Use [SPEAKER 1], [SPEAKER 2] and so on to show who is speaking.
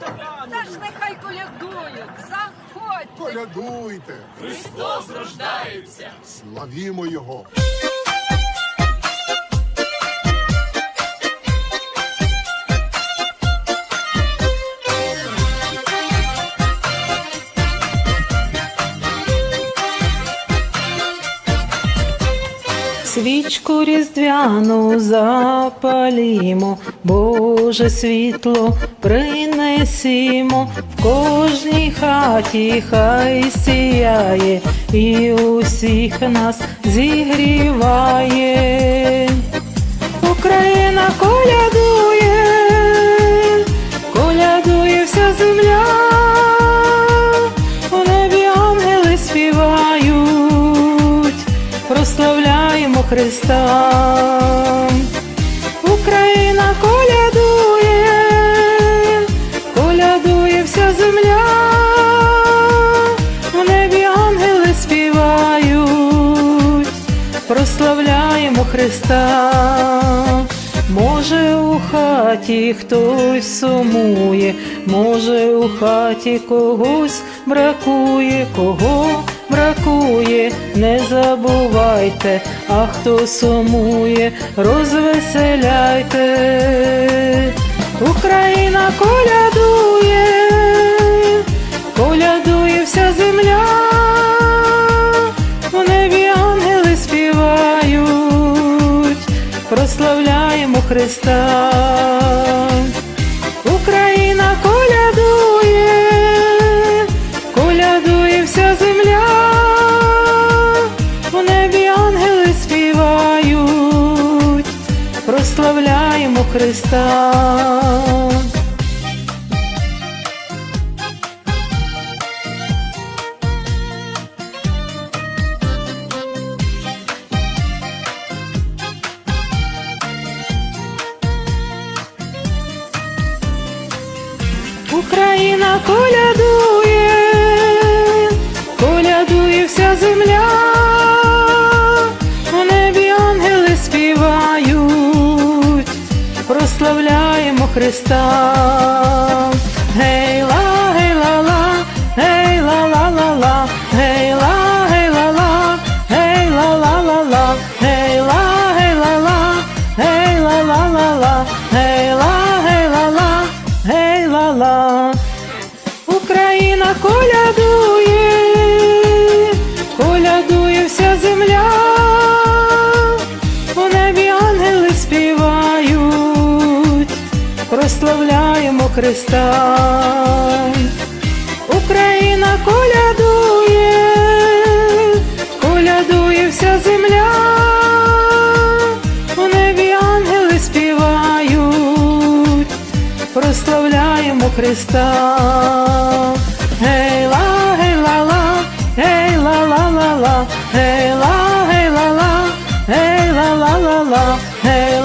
[SPEAKER 1] Та ж нехай колядують, заходьте.
[SPEAKER 2] Колядуйте,
[SPEAKER 3] Христос рождається.
[SPEAKER 2] славімо Його.
[SPEAKER 4] Свічку різдвяну запалімо, Боже світло принесімо, в кожній хаті хай сіяє і усіх нас зігріває. Україна колядує, Христа. Україна колядує, колядує вся земля, у небі ангели співають, прославляємо Христа. Може у хаті хтось сумує, може у хаті когось бракує, кого бракує, не забувайте, а хто сумує, розвеселяйте. Україна колядує, колядує вся земля, у небі ангели співають, прославляємо Христа. Христа. Україна колядує, колядує вся земля, прославляємо Христа. Гей ла, гей ла ла, гей ла ла ла ла, гей ла, гей ла ла, гей ла ла ла ла, гей ла, гей ла ла, гей ла ла ла ла, гей ла, гей ла ла, гей ла ла. Україна колядує, прославляємо Христа. Україна колядує, колядує вся земля, у небі ангели співають, прославляємо Христа. Гей ла, гей ла ла, гей ла ла ла ла, гей ла, гей ла ла, гей ла ла ла ла, гей